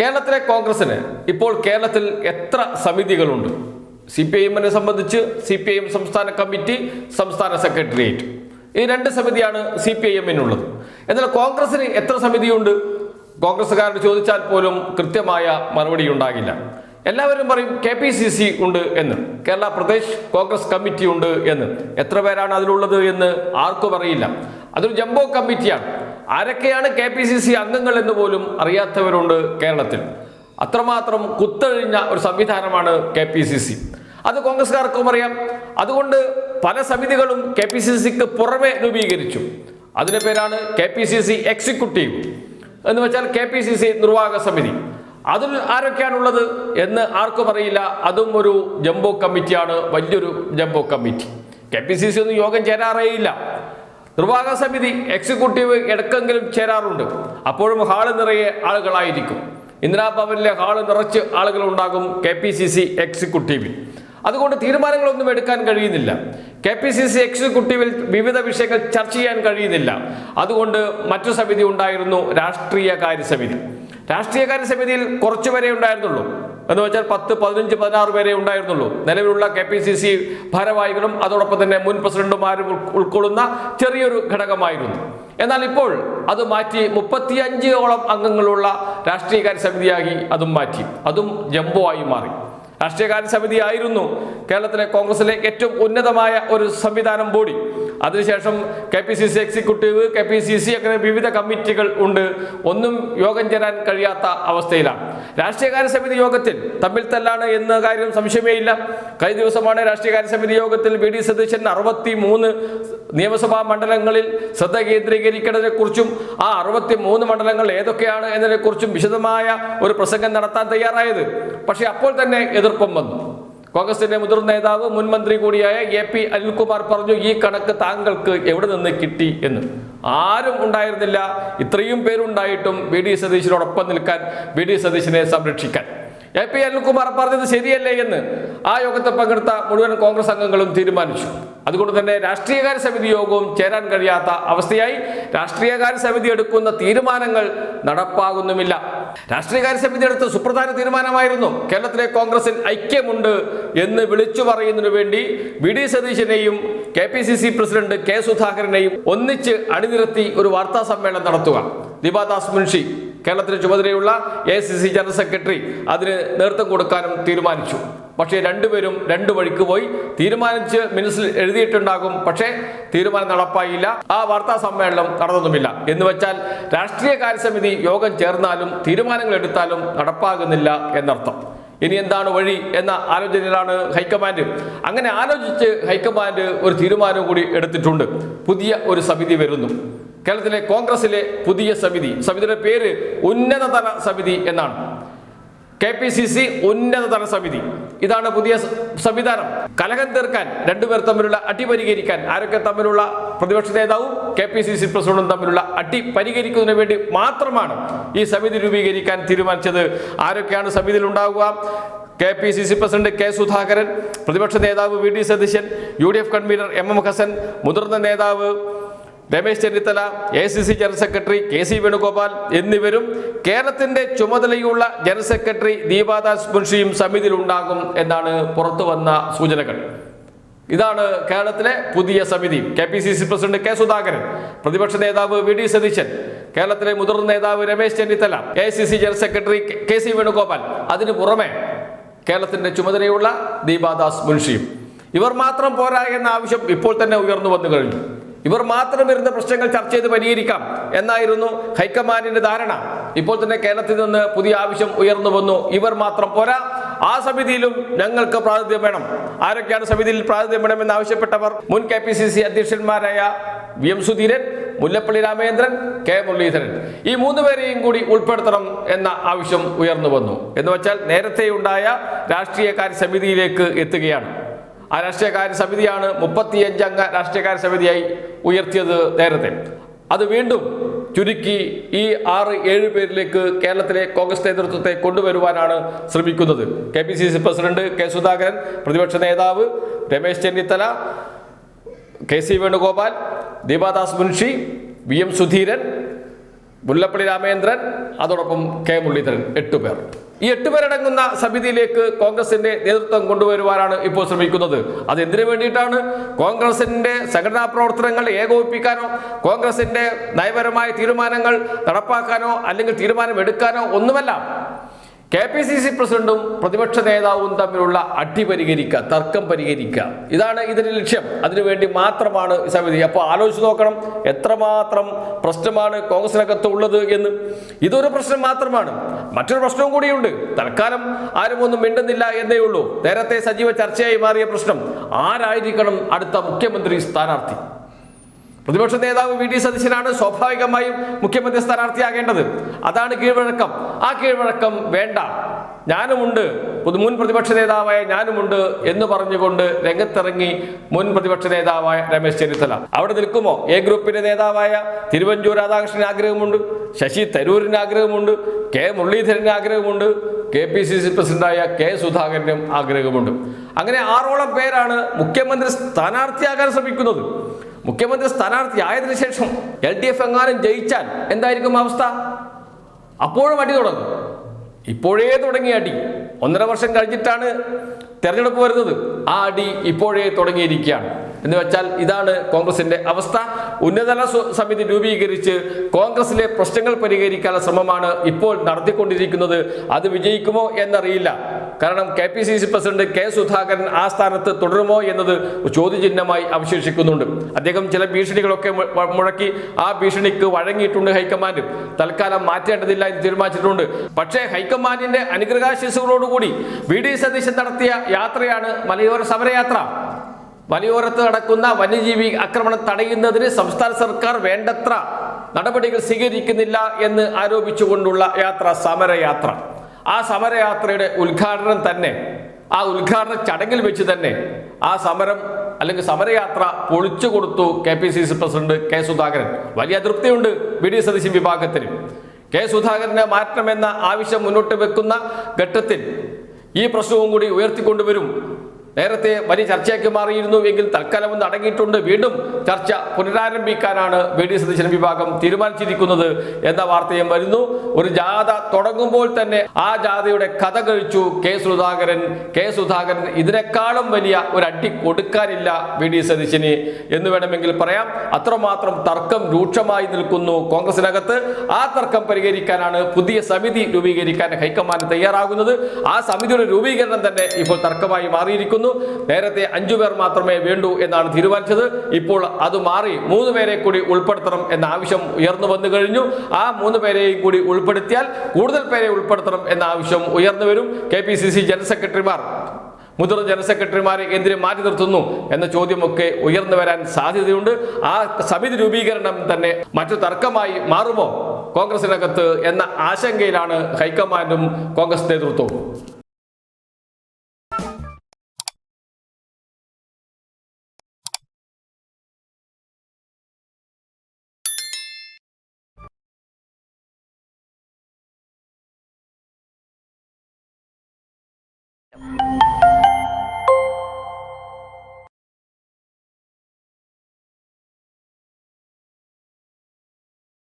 കേരളത്തിലെ കോൺഗ്രസിന് ഇപ്പോൾ കേരളത്തിൽ എത്ര സമിതികളുണ്ട്? സി പി ഐഎമ്മിനെ സംബന്ധിച്ച് സി പി ഐ എം സംസ്ഥാന കമ്മിറ്റി സംസ്ഥാന സെക്രട്ടേറിയറ്റ്. ഈ രണ്ട് സമിതിയാണ് സി പി ഐ എമ്മിനുള്ളത്. എന്നാൽ കോൺഗ്രസിന് എത്ര സമിതിയുണ്ട്? കോൺഗ്രസ്സുകാരോട് ചോദിച്ചാൽ പോലും കൃത്യമായ മറുപടി ഉണ്ടാകില്ല എല്ലാവരും പറയും കെ പി സി സി ഉണ്ട് എന്ന്. കേരള പ്രദേശ് കോൺഗ്രസ് കമ്മിറ്റി ഉണ്ട് എന്ന്. എത്ര പേരാണ് അതിലുള്ളത് എന്ന് ആർക്കും അറിയില്ല. അതൊരു ജംബോ കമ്മിറ്റിയാണ്. ആരൊക്കെയാണ് കെ പി സി സി അംഗങ്ങൾ എന്ന് പോലും അറിയാത്തവരുണ്ട് കേരളത്തിൽ. അത്രമാത്രം കുത്തഴിഞ്ഞ ഒരു സംവിധാനമാണ് കെ പി സി സി. അത് കോൺഗ്രസ്സുകാർക്കും അറിയാം. അതുകൊണ്ട് പല സമിതികളും കെ പി സി സിക്ക് പുറമെ രൂപീകരിച്ചു. അതിന്റെ പേരാണ് K P C C executive എന്ന് വെച്ചാൽ കെ പി സി സി നിർവാഹക സമിതി. അതിൽ ആരൊക്കെയാണുള്ളത് എന്ന് ആർക്കും അറിയില്ല. അതും ഒരു ജംബോ കമ്മിറ്റിയാണ് വലിയൊരു jumbo committee. K P C C ഒന്നും യോഗം ചേരാറേയില്ല. നിർവാഹക സമിതി എക്സിക്യൂട്ടീവ് ഇടക്കെങ്കിലും ചേരാറുണ്ട്. അപ്പോഴും ഹാൾ നിറയെ ആളുകളായിരിക്കും. ഇന്ദിരാഭവനിലെ ഹാൾ നിറച്ച് ആളുകൾ ഉണ്ടാകും കെ പി സി സി എക്സിക്യൂട്ടീവിൽ അതുകൊണ്ട് തീരുമാനങ്ങളൊന്നും എടുക്കാൻ കഴിയുന്നില്ല. കെ പി സി സി എക്സിക്യൂട്ടീവിൽ വിവിധ വിഷയങ്ങൾ ചർച്ച ചെയ്യാൻ കഴിയുന്നില്ല. അതുകൊണ്ട് മറ്റു സമിതി ഉണ്ടായിരുന്നു രാഷ്ട്രീയകാര്യ സമിതി. രാഷ്ട്രീയകാര്യ സമിതിയിൽ കുറച്ചുപേരെ ഉണ്ടായിരുന്നുള്ളൂ. എന്ന് വെച്ചാൽ പത്ത് പതിനഞ്ച് പതിനാറ് പേരെ ഉണ്ടായിരുന്നുള്ളൂ. നിലവിലുള്ള കെ പി സി സി ഭാരവാഹികളും അതോടൊപ്പം തന്നെ മുൻ പ്രസിഡന്റുമാരും ഉൾക്കൊള്ളുന്ന ചെറിയൊരു ഘടകമായിരുന്നു. എന്നാൽ ഇപ്പോൾ അത് മാറ്റി മുപ്പത്തിയഞ്ചോളം അംഗങ്ങളുള്ള രാഷ്ട്രീയകാര്യ സമിതിയാക്കി അതും മാറ്റി. അതും ജംബോ ആയി മാറി. രാഷ്ട്രീയകാര്യ സമിതി ആയിരുന്നു കേരളത്തിലെ കോൺഗ്രസിലെ ഏറ്റവും ഉന്നതമായ ഒരു സംവിധാനം ബോഡി അതിനുശേഷം K P C C executive K P C C അങ്ങനെ വിവിധ കമ്മിറ്റികൾ ഉണ്ട്. ഒന്നും യോഗം ചേരാൻ കഴിയാത്ത അവസ്ഥയിലാണ്. രാഷ്ട്രീയകാര്യ സമിതി യോഗത്തിൽ തമ്മിൽ തല്ലാണ് എന്ന കാര്യം സംശയമേ ഇല്ല കഴിഞ്ഞ ദിവസമാണ് രാഷ്ട്രീയകാര്യ സമിതി യോഗത്തിൽ ബി ഡി സതീശൻ അറുപത്തി മൂന്ന് നിയമസഭാ മണ്ഡലങ്ങളിൽ ശ്രദ്ധ കേന്ദ്രീകരിക്കുന്നതിനെ കുറിച്ചും ആ അറുപത്തി മൂന്ന് മണ്ഡലങ്ങൾ ഏതൊക്കെയാണ് എന്നതിനെക്കുറിച്ചും വിശദമായ ഒരു പ്രസംഗം നടത്താൻ തയ്യാറായത്. പക്ഷേ അപ്പോൾ തന്നെ എതിർപ്പം വന്നു. കോൺഗ്രസിന്റെ മുതിർന്ന നേതാവ് മുൻ മന്ത്രി കൂടിയായ എ പി അനിൽകുമാർ പറഞ്ഞു ഈ കണക്ക് താങ്കൾക്ക് എവിടെ നിന്ന് കിട്ടി? എന്ന്. ആരും ഉണ്ടായിരുന്നില്ല. ഇത്രയും പേരുണ്ടായിട്ടും ബി ഡി സതീശിനോടൊപ്പം നിൽക്കാൻ ബി ഡി സതീശിനെ സംരക്ഷിക്കാൻ. എ പി അനിൽകുമാർ പറഞ്ഞത് ശരിയല്ലേ എന്ന്. ആ യോഗത്തിൽ പങ്കെടുത്ത മുഴുവൻ കോൺഗ്രസ് അംഗങ്ങളും തീരുമാനിച്ചു. അതുകൊണ്ട് തന്നെ രാഷ്ട്രീയകാര്യ സമിതി യോഗവും ചേരാൻ കഴിയാത്ത അവസ്ഥയായി രാഷ്ട്രീയകാര്യ സമിതി എടുക്കുന്ന തീരുമാനങ്ങൾ നടപ്പാകുന്നുമില്ല. രാഷ്ട്രീയകാര്യ സമിതി എടുത്ത സുപ്രധാന തീരുമാനമായിരുന്നു കേരളത്തിലെ കോൺഗ്രസിൽ ഐക്യമുണ്ട് എന്ന് വിളിച്ചു പറയുന്നതിനു വേണ്ടി V D സതീശനെയും K P C C president K സുധാകരനെയും ഒന്നിച്ച് അണിനിരത്തി ഒരു വാർത്താ സമ്മേളനം നടത്തുക. ദീപാദാസ് മുൻഷി കേരളത്തിന് ചുമതലയുള്ള A C C general secretary അതിന് നേതൃത്വം കൊടുക്കാനും തീരുമാനിച്ചു. പക്ഷേ രണ്ടുപേരും രണ്ടു വഴിക്ക് പോയി തീരുമാനിച്ച് മിനിസിൽ എഴുതിയിട്ടുണ്ടാകും. പക്ഷേ തീരുമാനം നടപ്പായില്ല. ആ വാർത്താ സമ്മേളനം നടന്നതുമില്ല എന്ന് വെച്ചാൽ രാഷ്ട്രീയ കാര്യസമിതി യോഗം ചേർന്നാലും തീരുമാനങ്ങൾ എടുത്താലും നടപ്പാകുന്നില്ല എന്നർത്ഥം. ഇനി എന്താണ് വഴി എന്ന ആലോചനയിലാണ് ഹൈക്കമാൻഡ്. അങ്ങനെ ആലോചിച്ച് ഹൈക്കമാൻഡ് ഒരു തീരുമാനം കൂടി എടുത്തിട്ടുണ്ട്. പുതിയ ഒരു സമിതി വരുന്നു. കേരളത്തിലെ കോൺഗ്രസിലെ പുതിയ സമിതി. സമിതിയുടെ പേര് ഉന്നതതല സമിതി എന്നാണ്. കെ പി സി സി ഉന്നതതല സമിതി. ഇതാണ് പുതിയ സംവിധാനം. കലഹം തീർക്കാൻ രണ്ടുപേർ തമ്മിലുള്ള അടി പരിഹരിക്കാൻ ആരൊക്കെ തമ്മിലുള്ള പ്രതിപക്ഷ നേതാവും കെ പി സി സി പ്രസിഡന്റും തമ്മിലുള്ള അടി പരിഹരിക്കുന്നതിന് വേണ്ടി മാത്രമാണ് ഈ സമിതി രൂപീകരിക്കാൻ തീരുമാനിച്ചത്. ആരൊക്കെയാണ് സമിതിയിൽ ഉണ്ടാവുക K P C C president K Sudhakaran പ്രതിപക്ഷ നേതാവ് V D Satheesan U D F convener M M Hassan മുതിർന്ന നേതാവ് Ramesh Chennithala A C C general secretary K C Venugopal എന്നിവരും കേരളത്തിന്റെ ചുമതലയുള്ള ജനറൽ സെക്രട്ടറി ദീപാദാസ് മുൻഷിയും സമിതിയിൽ ഉണ്ടാകും എന്നാണ് പുറത്തു വന്ന സൂചനകൾ. ഇതാണ് കേരളത്തിലെ പുതിയ സമിതി. K P C C president K Sudhakaran പ്രതിപക്ഷ നേതാവ് വി ഡി സതീശൻ കേരളത്തിലെ മുതിർന്ന നേതാവ് Ramesh Chennithala A C C general secretary K C Venugopal. അതിനു പുറമെ കേരളത്തിന്റെ ചുമതലയുള്ള ദീപാദാസ് മുൻഷിയും. ഇവർ മാത്രം പോരാ എന്ന ആവശ്യം ഇപ്പോൾ തന്നെ ഉയർന്നു വന്നു കഴിഞ്ഞു. ഇവർ മാത്രം വരുന്ന പ്രശ്നങ്ങൾ ചർച്ച ചെയ്ത് പരിഹരിക്കാം എന്നായിരുന്നു ഹൈക്കമാൻഡിന്റെ ധാരണ. ഇപ്പോൾ തന്നെ കേരളത്തിൽ നിന്ന് പുതിയ ആവശ്യം ഉയർന്നു വന്നു. ഇവർ മാത്രം പോരാ. ആ സമിതിയിലും ഞങ്ങൾക്ക് പ്രാതിനിധ്യം വേണം. ആരൊക്കെയാണ് സമിതിയിൽ പ്രാതിനിധ്യം വേണമെന്ന് ആവശ്യപ്പെട്ടവർ? മുൻ K P C C അധ്യക്ഷന്മാരായ V M Sudheeran Mullappally Ramendran K Muraleedharan. ഈ മൂന്ന് പേരെയും കൂടി ഉൾപ്പെടുത്തണം എന്ന ആവശ്യം ഉയർന്നു വന്നു. എന്ന് വെച്ചാൽ നേരത്തെ ഉണ്ടായ രാഷ്ട്രീയകാര്യ സമിതിയിലേക്ക് എത്തുകയാണ്. ആ രാഷ്ട്രീയകാര്യ സമിതിയാണ് മുപ്പത്തിയഞ്ച് അംഗ രാഷ്ട്രീയകാര്യ സമിതിയായി ഉയർത്തിയത് നേരത്തെ. അത് വീണ്ടും ചുരുക്കി ഈ ആറ് ഏഴ് പേരിലേക്ക് കേരളത്തിലെ കോൺഗ്രസ് നേതൃത്വത്തെ കൊണ്ടുവരുവാനാണ് ശ്രമിക്കുന്നത്. K P C C president K Sudhakaran പ്രതിപക്ഷ നേതാവ് Ramesh Chennithala K C Venugopal Deepa Das Munshi V M Sudheeran Mullappally Ramendran അതോടൊപ്പം കെ മുരളീധരൻ എട്ട് പേർ ഈ എട്ട് പേരടങ്ങുന്ന സമിതിയിലേക്ക് കോൺഗ്രസിന്റെ നേതൃത്വം കൊണ്ടുവരുവാനാണ് ഇപ്പോൾ ശ്രമിക്കുന്നത്. അത് എന്തിനു വേണ്ടിയിട്ടാണ്? കോൺഗ്രസിന്റെ സംഘടനാ പ്രവർത്തനങ്ങൾ ഏകോപിപ്പിക്കാനോ കോൺഗ്രസിന്റെ നയപരമായ തീരുമാനങ്ങൾ നടപ്പാക്കാനോ അല്ലെങ്കിൽ തീരുമാനമെടുക്കാനോ ഒന്നുമല്ല. കെ പി സി സി പ്രസിഡന്റും പ്രതിപക്ഷ നേതാവും തമ്മിലുള്ള അടി പരിഹരിക്കുക തർക്കം പരിഹരിക്കുക. ഇതാണ് ഇതിന്റെ ലക്ഷ്യം. അതിനുവേണ്ടി മാത്രമാണ് സമിതി. അപ്പോൾ ആലോചിച്ച് നോക്കണം എത്രമാത്രം പ്രശ്നമാണ് കോൺഗ്രസിനകത്ത് ഉള്ളത് എന്ന്. ഇതൊരു പ്രശ്നം മാത്രമാണ്. മറ്റൊരു പ്രശ്നവും കൂടിയുണ്ട്. തൽക്കാലം ആരും ഒന്നും മിണ്ടുന്നില്ല എന്നേ ഉള്ളൂ. നേരത്തെ സജീവ ചർച്ചയായി മാറിയ പ്രശ്നം. ആരായിരിക്കണം അടുത്ത മുഖ്യമന്ത്രി സ്ഥാനാർത്ഥി? പ്രതിപക്ഷ നേതാവ് വി ഡി സതീശനാണ് സ്വാഭാവികമായും മുഖ്യമന്ത്രി സ്ഥാനാർത്ഥിയാകേണ്ടത്. അതാണ് കീഴ്വഴക്കം. ആ കീഴ്വഴക്കം വേണ്ട. ഞാനുമുണ്ട്. മുൻ പ്രതിപക്ഷ നേതാവായ ഞാനുമുണ്ട് എന്ന് പറഞ്ഞുകൊണ്ട് രംഗത്തിറങ്ങി മുൻ പ്രതിപക്ഷ നേതാവായ രമേശ് ചെന്നിത്തല. അവിടെ നിൽക്കുമോ? എ ഗ്രൂപ്പിന്റെ നേതാവായ തിരുവഞ്ചൂർ രാധാകൃഷ്ണൻ ആഗ്രഹമുണ്ട്. ശശി തരൂരിന് ആഗ്രഹമുണ്ട്. കെ മുരളീധരന് ആഗ്രഹമുണ്ട്. കെ പി സി സി പ്രസിഡന്റായ കെ സുധാകരനും ആഗ്രഹമുണ്ട്. അങ്ങനെ ആറോളം പേരാണ് മുഖ്യമന്ത്രി സ്ഥാനാർത്ഥിയാകാൻ ശ്രമിക്കുന്നത്. മുഖ്യമന്ത്രി സ്ഥാനാർത്ഥി ആയതിനു ശേഷം എൽ ഡി എഫ് എങ്ങാനും ജയിച്ചാൽ എന്തായിരിക്കും അവസ്ഥ? അപ്പോഴും അടി തുടങ്ങും. ഇപ്പോഴേ തുടങ്ങിയ അടി. ഒന്നര വർഷം കഴിഞ്ഞിട്ടാണ് തെരഞ്ഞെടുപ്പ് വരുന്നത്. ആ അടി ഇപ്പോഴേ തുടങ്ങിയിരിക്കുകയാണ്. എന്ന് വെച്ചാൽ ഇതാണ് കോൺഗ്രസിന്റെ അവസ്ഥ. ഉന്നതതല സമിതി രൂപീകരിച്ച് കോൺഗ്രസിലെ പ്രശ്നങ്ങൾ പരിഹരിക്കാനുള്ള ശ്രമമാണ് ഇപ്പോൾ നടത്തിക്കൊണ്ടിരിക്കുന്നത്. അത് വിജയിക്കുമോ എന്നറിയില്ല. കാരണം K P C C president K Sudhakaran ആ സ്ഥാനത്ത് തുടരുമോ എന്നത് ചോദ്യചിഹ്നമായി അവശേഷിക്കുന്നുണ്ട്. അദ്ദേഹം ചില ഭീഷണികളൊക്കെ മുഴക്കി ആ ഭീഷണിക്ക് വഴങ്ങിയിട്ടുണ്ട് ഹൈക്കമാൻഡ്. തൽക്കാലം മാറ്റേണ്ടതില്ല എന്ന് തീരുമാനിച്ചിട്ടുണ്ട്. പക്ഷേ ഹൈക്കമാൻഡിന്റെ അനുഗ്രഹാശിസുകളോടുകൂടി വി ഡി സതീശൻ നടത്തിയ യാത്രയാണ് മലയോര സമരയാത്ര. മലയോരത്ത് നടക്കുന്ന വന്യജീവി ആക്രമണം തടയുന്നതിന് സംസ്ഥാന സർക്കാർ വേണ്ടത്ര നടപടികൾ സ്വീകരിക്കുന്നില്ല എന്ന് ആരോപിച്ചുകൊണ്ടുള്ള യാത്ര സമരയാത്ര. ആ സമരയാത്രയുടെ ഉദ്ഘാടനം തന്നെ ആ ഉദ്ഘാടന ചടങ്ങിൽ വെച്ച് തന്നെ ആ സമരം അല്ലെങ്കിൽ സമരയാത്ര പൊളിച്ചു കൊടുത്തു K P C C president K Sudhakaran. വലിയ അതൃപ്തിയുണ്ട് ബി ഡി സതീശൻ വിഭാഗത്തിന്. കെ സുധാകരനെ മാറ്റണമെന്ന ആവശ്യം മുന്നോട്ട് വെക്കുന്ന ഘട്ടത്തിൽ ഈ പ്രശ്നവും കൂടി ഉയർത്തിക്കൊണ്ടുവരും. നേരത്തെ വലിയ ചർച്ചയാക്കി മാറിയിരുന്നു എങ്കിൽ തൽക്കാലം ഒന്ന് അടങ്ങിയിട്ടുണ്ട്. വീണ്ടും ചർച്ച പുനരാരംഭിക്കാനാണ് ബി ഡി സതീശൻ വിഭാഗം തീരുമാനിച്ചിരിക്കുന്നത് എന്ന വാർത്തയും വരുന്നു. ഒരു ജാഥ തുടങ്ങുമ്പോൾ തന്നെ ആ ജാഥയുടെ കഥ കഴിച്ചു കെ സുധാകരൻ. കെ സുധാകരൻ ഇതിനേക്കാളും വലിയ ഒരു അടി കൊടുക്കാനില്ല വി ഡി സതീശന് എന്ന് വേണമെങ്കിൽ പറയാം. അത്രമാത്രം തർക്കം രൂക്ഷമായി നിൽക്കുന്നു കോൺഗ്രസിനകത്ത്. ആ തർക്കം പരിഹരിക്കാനാണ് പുതിയ സമിതി രൂപീകരിക്കാൻ ഹൈക്കമാൻഡ് തയ്യാറാകുന്നത്. ആ സമിതിയുടെ രൂപീകരണം തന്നെ ഇപ്പോൾ തർക്കമായി മാറിയിരിക്കുന്നു. നേരത്തെ അഞ്ചു പേർ മാത്രമേ വേണ്ടൂ എന്നാണ് തീരുമാനിച്ചത്. ഇപ്പോൾ അത് മാറി മൂന്ന് പേരെ കൂടി ഉൾപ്പെടുത്തണം എന്ന ആവശ്യം ഉയർന്നു വന്നു കഴിഞ്ഞു. ആ മൂന്ന് പേരെയും കൂടി ഉൾപ്പെടുത്തിയാൽ കൂടുതൽ പേരെ ഉൾപ്പെടുത്തണം എന്ന ആവശ്യം ഉയർന്നു വരും. K P C C general സെക്രട്ടറിമാർ മുതിർന്ന ജനറൽ സെക്രട്ടറിമാരെ എന്തിനു മാറ്റി നിർത്തുന്നു എന്ന ചോദ്യമൊക്കെ ഉയർന്നു വരാൻ സാധ്യതയുണ്ട്. ആ സമിതി രൂപീകരണം തന്നെ മറ്റു തർക്കമായി മാറുമോ? കോൺഗ്രസിനകത്ത് എന്ന ആശങ്കയിലാണ് ഹൈക്കമാൻഡും കോൺഗ്രസ് നേതൃത്വവും.